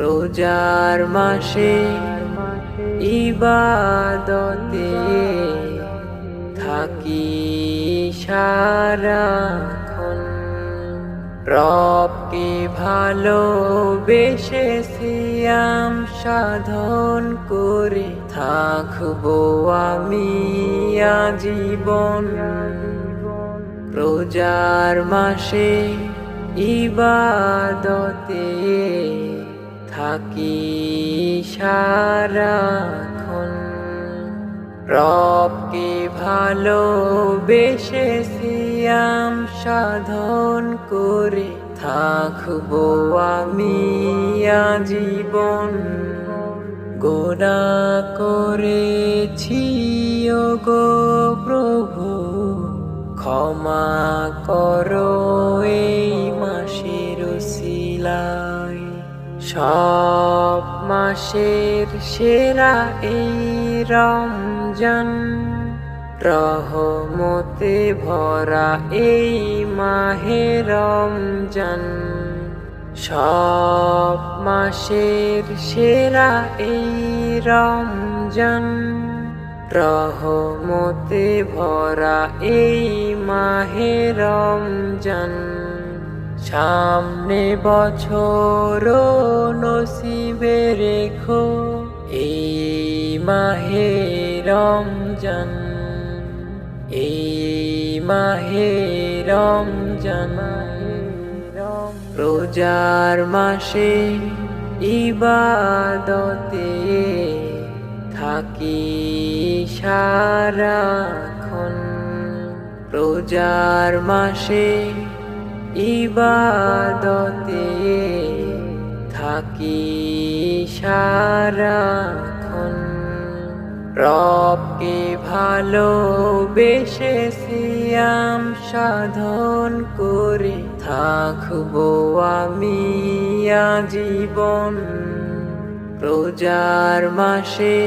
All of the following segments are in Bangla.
রোজার মাসে ইবাদতে থাকি সারাক্ষণ রবকে ভালো বেশে সিয়াম সাধন করে। থাকব আমি আজীবন। রোজার মাসে ইবাদতে থাকি সারাক্ষণ। রবকে ভালো বেশে সিয়াম সাধন করে থাকব আমি আজীবন? গোনা করেছি গো প্রভু, ক্ষমা করো এই মাসের শিলায় সব মাসের সেরা এই রমজান। রহমতে ভরা এই মাহে রমজান। সব মাসের সেরা এই রমজান। রহমতে ভরা এই মাহে রমজান। সামনে বছর নসিবে রেখো এই মাহে রমজান, এই মাহে রমজান। রোজার মাসে ইবাদতে থাকি সারাক্ষণ। রোজার মাসে ইবাদতে থাকি সারাক্ষণ। রবকে ভালো বেশে সিয়াম সাধন করে থাকব আমি জীবন রোজার মাসে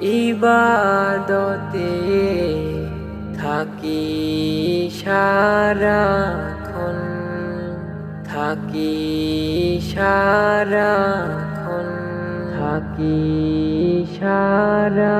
ইবাদতে থাকি সারাক্ষণ। থাকি সারাক্ষণ থাকি সারা